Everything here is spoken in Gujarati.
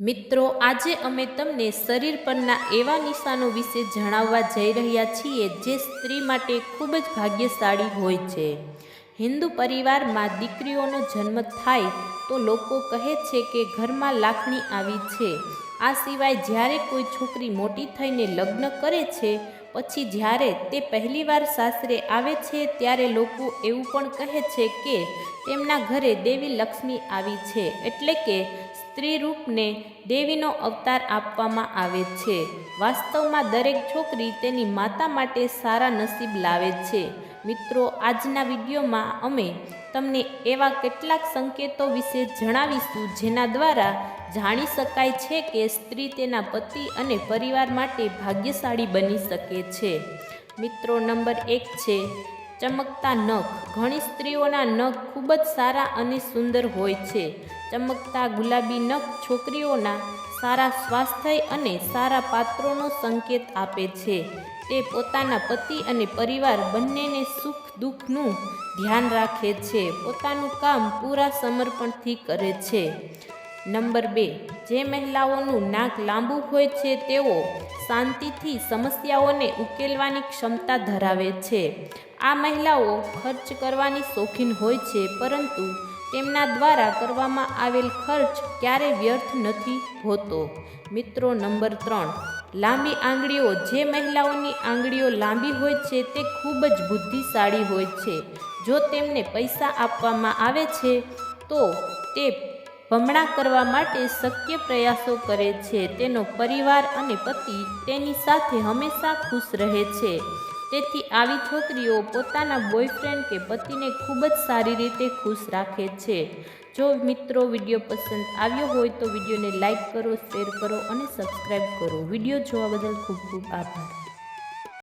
મિત્રો, આજે અમે તમને શરીર પરના એવા નિશાનો વિશે જણાવવા જઈ રહ્યા છીએ જે સ્ત્રી માટે ખૂબ જ ભાગ્યશાળી હોય છે. હિન્દુ પરિવારમાં દીકરીઓનો જન્મ થાય તો લોકો કહે છે કે ઘરમાં લાખણી આવી છે. આ સિવાય જ્યારે કોઈ છોકરી મોટી થઈને લગ્ન કરે છે, પછી જ્યારે તે પહેલીવાર સાસરે આવે છે, ત્યારે લોકો એવું પણ કહે છે કે તેમના ઘરે દેવી લક્ષ્મી આવી છે, એટલે કે સ્ત્રી રૂપને દેવીનો અવતાર આપવામાં આવે છે. વાસ્તવમાં દરેક છોકરી તેની માતા માટે સારા નસીબ લાવે છે. મિત્રો, આજના વિડીયોમાં અમે તમને એવા કેટલાક સંકેતો વિશે જણાવીશું જેના દ્વારા જાણી શકાય છે કે સ્ત્રી તેના પતિ અને પરિવાર માટે ભાગ્યશાળી બની શકે છે. મિત્રો, નંબર એક છે, ચમકતા નખ. ઘણી સ્ત્રીઓના નખ ખૂબ જ સારા અને સુંદર હોય છે. ચમકતા ગુલાબી નખ છોકરીઓના સારા સ્વાસ્થ્ય અને સારા પાત્રોનો સંકેત આપે છે. તે પોતાના પતિ અને પરિવાર બંનેને સુખ દુઃખનું ધ્યાન રાખે છે. પોતાનું કામ પૂરા સમર્પણથી કરે છે. નંબર બે, જે મહિલાઓનું નાક લાંબુ હોય છે, તેઓ શાંતિથી સમસ્યાઓને ઉકેલવાની ક્ષમતા ધરાવે છે. આ મહિલાઓ ખર્ચ કરવાની શોખીન હોય છે, પરંતુ તેમના દ્વારા કરવામાં આવેલ ખર્ચ ક્યારે વ્યર્થ નથી હોતો. મિત્રો નંબર ત્રણ, લાંબી આંગળીઓ, જે મહિલાઓની આંગળીઓ લાંબી હોય છે તે ખૂબ જ બુદ્ધિશાળી હોય છે. જો તેમને પૈસા આપવામાં આવે છે, તો તે ભમણા કરવા માટે શક્ય પ્રયાસો કરે છે. તેનો પરિવાર અને પતિ તેની સાથે હંમેશા ખુશ રહે છે. તેથી આવી છોકરીઓ પોતાના બોયફ્રેન્ડ કે પતિને ખૂબ જ સારી રીતે ખુશ રાખે છે. જો મિત્રો વીડિયો પસંદ આવ્યો હોય તો વિડીયોને લાઈક કરો, શેર કરો અને સબસ્ક્રાઈબ કરો. વીડિયો જોવા બદલ ખૂબ ખૂબ આભાર.